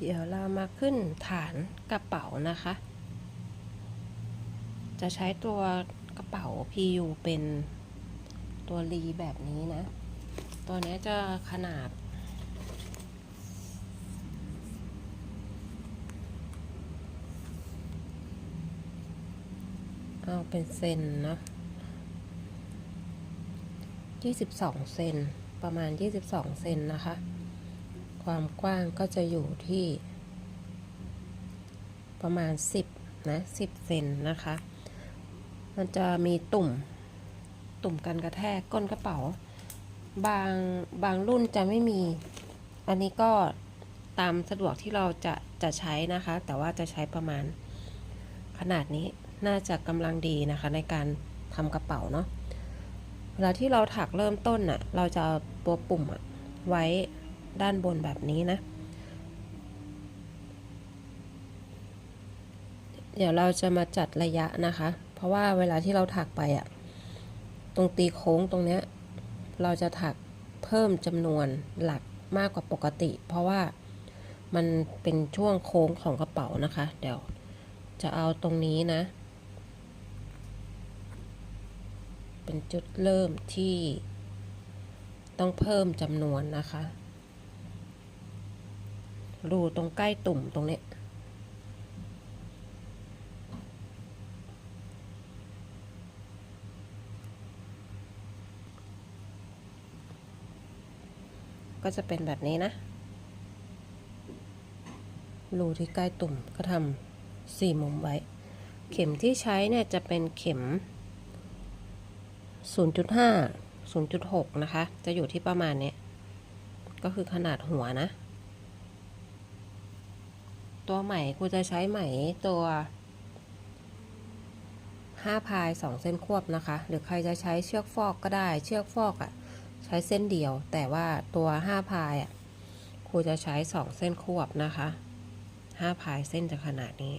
เดี๋ยวเรามาขึ้นฐานกระเป๋านะคะ จะใช้ตัวกระเป๋า PU เป็นตัวรีแบบนี้นะ ตัวนี้จะขนาด เอาเป็นเซนเนาะ22 เซนประมาณ 22 เซนนะคะ ความกว้างก็จะอยู่ที่ ประมาณ 10นะ10เซนนะคะ มันจะมีตุ่มตุ่มกันกระแทกก้นกระเป๋า บางบางรุ่นจะไม่มี อันนี้ก็ตามสะดวกที่เราจะจะใช้นะคะ แต่ว่าจะใช้ประมาณขนาดนี้น่าจะกำลังดีนะคะในการทำกระเป๋าเนาะเวลาที่เราถักเริ่มต้นน่ะ เราจะตัวปุ่มอะไว้ ด้านบนแบบนี้นะ เดี๋ยวเราจะมาจัดระยะนะคะ เพราะว่าเวลาที่เราถักไปอะตรงตีโค้งตรงเนี้ยเราจะถักเพิ่มจำนวนหลักมากกว่าปกติ เพราะว่ามันเป็นช่วงโค้งของกระเป๋านะคะ เดี๋ยวจะเอาตรงนี้นะ เป็นจุดเริ่มที่ต้องเพิ่มจำนวนนะคะ รูตรงใกล้ตุ่มตรงนี้ ก็จะเป็นแบบนี้นะ รูที่ใกล้ตุ่มก็ทำสี่มุมไว้ เข็มที่ใช้เนี่ยจะเป็นเข็ม 0.5 0.6 นะคะ จะอยู่ที่ประมาณนี้ ก็คือขนาดหัวนะ ตัวไหมกูจะใช้ไหมตัว5พาย 2 เส้นควบนะคะ หรือใครจะใช้เชือกฟอกก็ได้ เชือกฟอกอะ่ะใช้เส้นเดียว แต่ว่าตัว5พายอะ่ะครูจะใช้ 2 เส้นควบนะคะ5พายเส้นจะขนาดนี้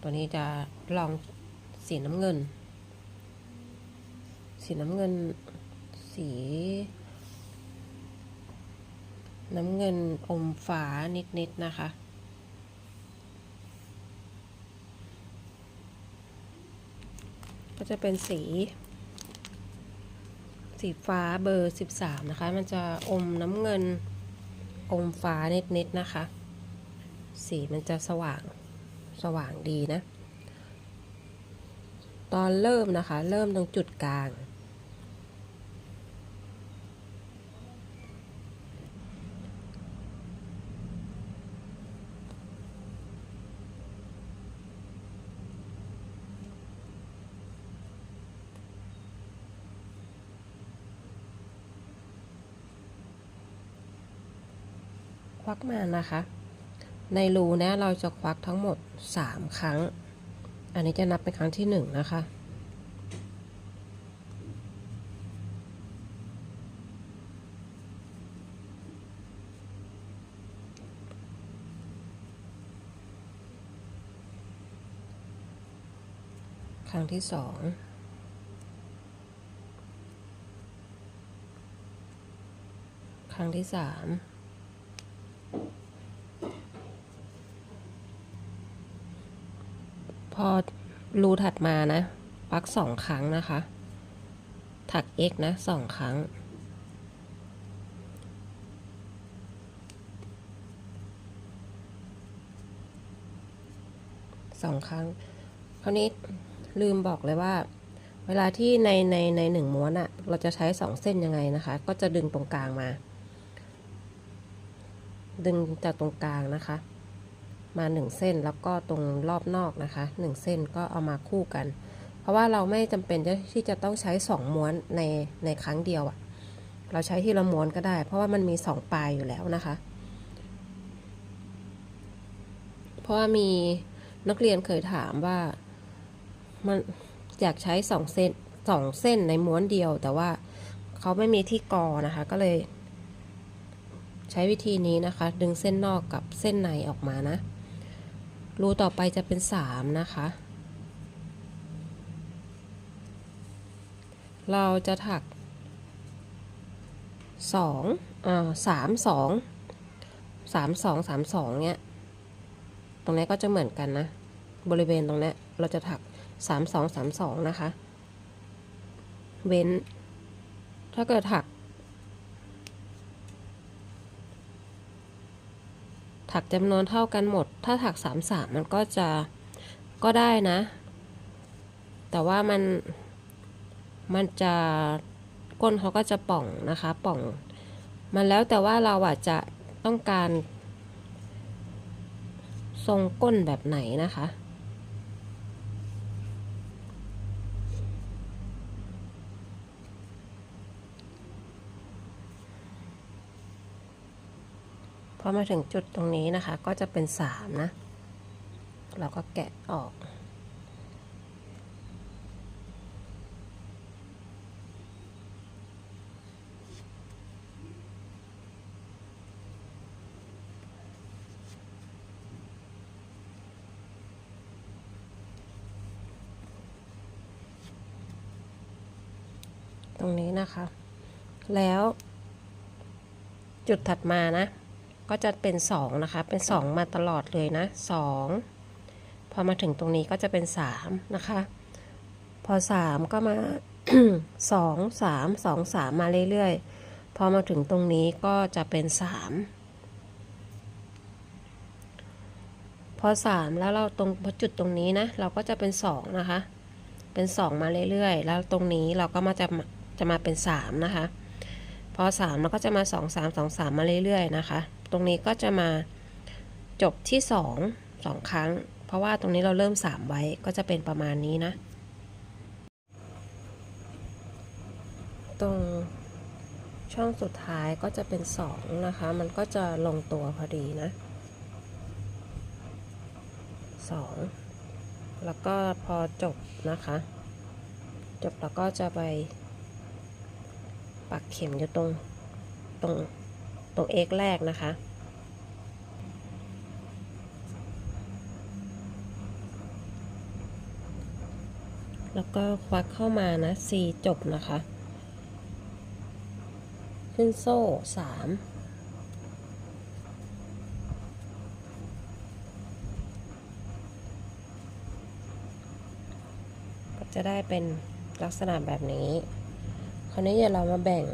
ตัวนี้จะลองสีน้ำเงิน สีน้ำเงินสี น้ำเงินอมฟ้านิดๆนะคะ ก็จะเป็นสี สีฟ้าเบอร์ 13 นะคะ มันจะอมน้ำเงินอมฟ้านิดๆนะคะ สีมันจะสว่างสว่างดีนะ ตอนเริ่มนะคะ เริ่มตรงจุดกลาง วักมานะคะ ในรูนะเราจะควักทั้งหมด 3 ครั้ง อันนี้จะนับเป็นครั้งที่ 1 นะคะครั้งที่2ครั้งที่3 พอรูถัดมานะปักสองครั้งนะคะ ถัก x นะสองครั้ง สองครั้ง คราวนี้ลืมบอกเลยว่า เวลาที่ในในในหนึ่งม้วนอะเราจะใช้สองเส้นยังไงนะคะ ก็จะดึงตรงกลางมา ดึงจากตรงกลางนะคะ มาหนึ่งเส้น แล้วก็ตรงรอบนอกนะคะหนึ่งเส้นก็เอามาคู่กัน เพราะว่าเราไม่จำเป็นที่จะต้องใช้สองม้วนในในครั้งเดียวอะเราใช้ทีละม้วนก็ได้ เพราะว่ามันมีสองปลายอยู่แล้วนะคะ เพราะว่ามีนักเรียนเคยถามว่ามันอยากใช้สองเส้นสองเส้นในม้วนเดียว แต่ว่าเขาไม่มีที่กอนะคะ ก็เลยใช้วิธีนี้นะคะ ดึงเส้นนอกกับเส้นในออกมานะ รูต่อไปจะเป็นสามนะคะ เราจะถักสองอ่าสามสองสามสองสามสองเนี้ย ตรงนี้ก็จะเหมือนกันนะ บริเวณตรงนี้เราจะถักสามสองสามสองนะคะ เว้น ถ้าเกิดถัก ถักจำนวนเท่ากันหมด ถ้าถักสามสามมันก็จะก็ได้นะ แต่ว่ามันมันจะก้นเขาก็จะป่องนะคะป่อง มันแล้วแต่ว่าเราอาจจะต้องการ ทรงก้นแบบไหนนะคะ พอมาถึงจุดตรงนี้นะคะ ก็จะเป็นสามนะ เราก็แกะออกตรงนี้นะคะ แล้วจุดถัดมานะ ก็จะเป็น 2 นะคะ เป็น 2 มาตลอดเลยนะ 2 พอมาถึงตรงนี้ก็จะเป็น 3 นะคะ พอ 3 ก็มา 2 3 2 3 มาเรื่อยๆ พอมาถึงตรงนี้ก็จะเป็น 3 พอ 3 แล้วเราตรงพอจุดตรงนี้นะ เราก็จะเป็น 2 นะคะ เป็น 2 มาเรื่อยๆ แล้วตรงนี้เราก็มาจะจะมาเป็น 3 นะคะ พอ3เราก็จะมา 2 3 2 3 มาเรื่อยๆ นะคะ ตรงนี้ก็จะมาจบที่ 2 2 ครั้ง เพราะว่าตรงนี้เราเริ่ม 3 ไว้ก็จะเป็นประมาณนี้นะ ตรงช่องสุดท้ายก็จะเป็น 2 นะคะ มันก็จะลงตัวพอดีนะ 2 แล้วก็พอจบนะคะ จบแล้วก็จะไปปักเข็มอยู่ตรงตรง ตรงเอกแรกนะคะ แล้วก็ควักเข้ามานะ C จบนะคะ ขึ้นโซ่สามจะได้เป็นลักษณะแบบนี้ คราวนี้เดี๋ยวเรามาแบ่ง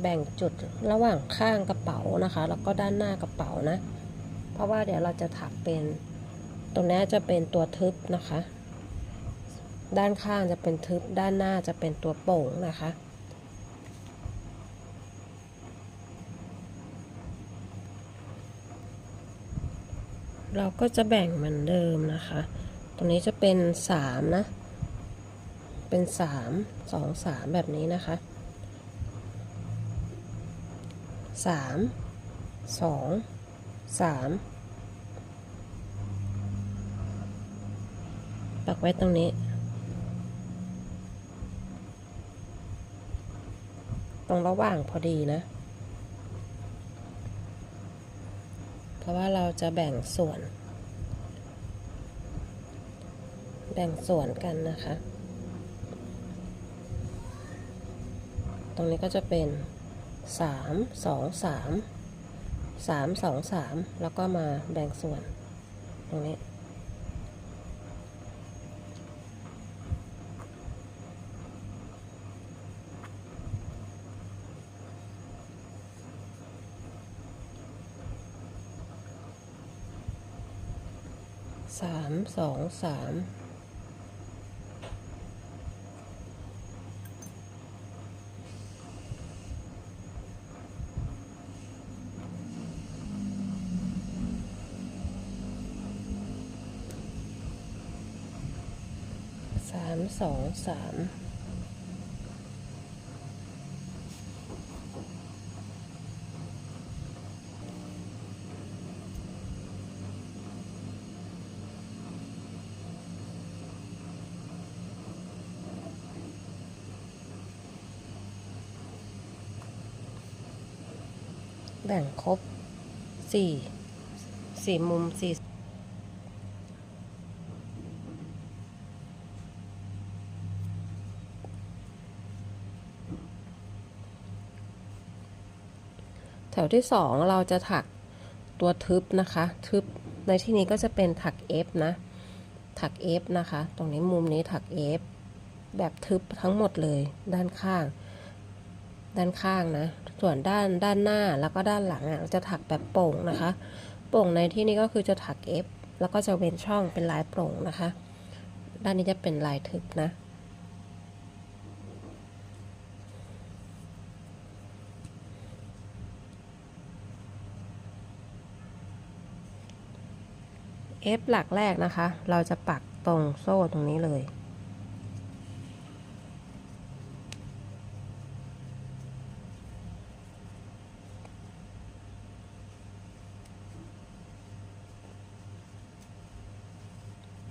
แบ่งจุดระหว่างข้างกระเป๋านะคะ แล้วก็ด้านหน้ากระเป๋านะ เพราะว่าเดี๋ยวเราจะถักเป็นตรงนี้จะเป็นตัวทึบนะคะ ด้านข้างจะเป็นทึบด้านหน้าจะเป็นตัวโป่งนะคะเราก็จะแบ่งเหมือนเดิมนะคะ ตรงนี้จะเป็นสามนะ เป็นสามสองสามแบบนี้นะคะ สามสองสามปักไว้ตรงนี้ ตรงระหว่างพอดีนะ เพราะว่าเราจะแบ่งส่วน แบ่งส่วนกันนะคะ ตรงนี้ก็จะเป็น สามสองสามสามสองสามแล้วก็มาแบ่งส่วนตรงนี้สามสองสาม สองสามแบ่งครบสี่สี่มุมสี่ แถวที่สองเราจะถักตัวทึบนะคะ ทึบในที่นี้ก็จะเป็นถัก F นะ ถัก F นะคะ ตรงนี้มุมนี้ถัก F แบบทึบทั้งหมดเลยด้านข้าง ด้านข้างนะ ส่วนด้านด้านหน้าแล้วก็ด้านหลังอะเราจะถักแบบโป่งนะคะ โป่งในที่นี้ก็คือจะถัก F แล้วก็จะเว้นช่องเป็นลายโปร่งนะคะ ด้านนี้จะเป็นลายทึบนะ F หลักแรกนะคะ เราจะปักตรงโซ่ตรงนี้เลย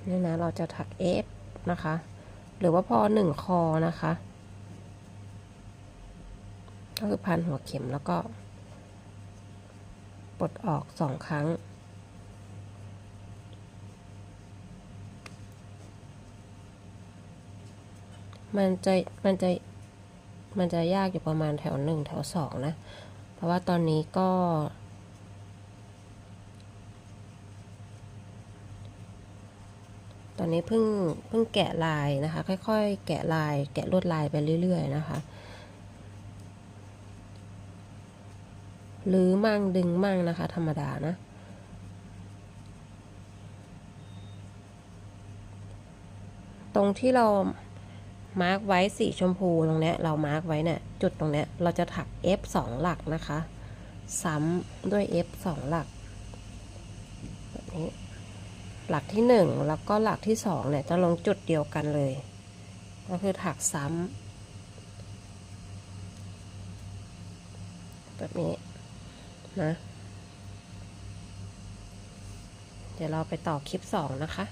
นี่นะ เราจะถัก F นะคะ หรือว่าพอหนึ่งคอนะคะ ก็คือพันหัวเข็มแล้วก็ ปลดออกสองครั้ง มันจะมันจะมันจะยากอยู่ประมาณแถวหนึ่งแถวสองนะ เพราะว่าตอนนี้ก็ ตอนนี้เพิ่งเพิ่งแกะลายนะคะ ค่อยๆ แกะลาย แกะลวดลายไปเรื่อย ๆ นะคะ หรือมั่งดึงมั่งนะคะ ธรรมดานะตรงที่เรา มาร์กไว้สีชมพูตรงเนี้ยเรามาร์กไว้เนี่ยจุดตรงเนี้ยเราจะถัก F 2หลักนะคะ ซ้ำด้วย F 2หลักแบบนี้หลักที่หนึ่งแล้วก็หลักที่สองเนี่ยจะลงจุดเดียวกันเลย ก็คือถักซ้ำแบบนี้นะ เดี๋ยวเราไปต่อคลิปสองนะคะ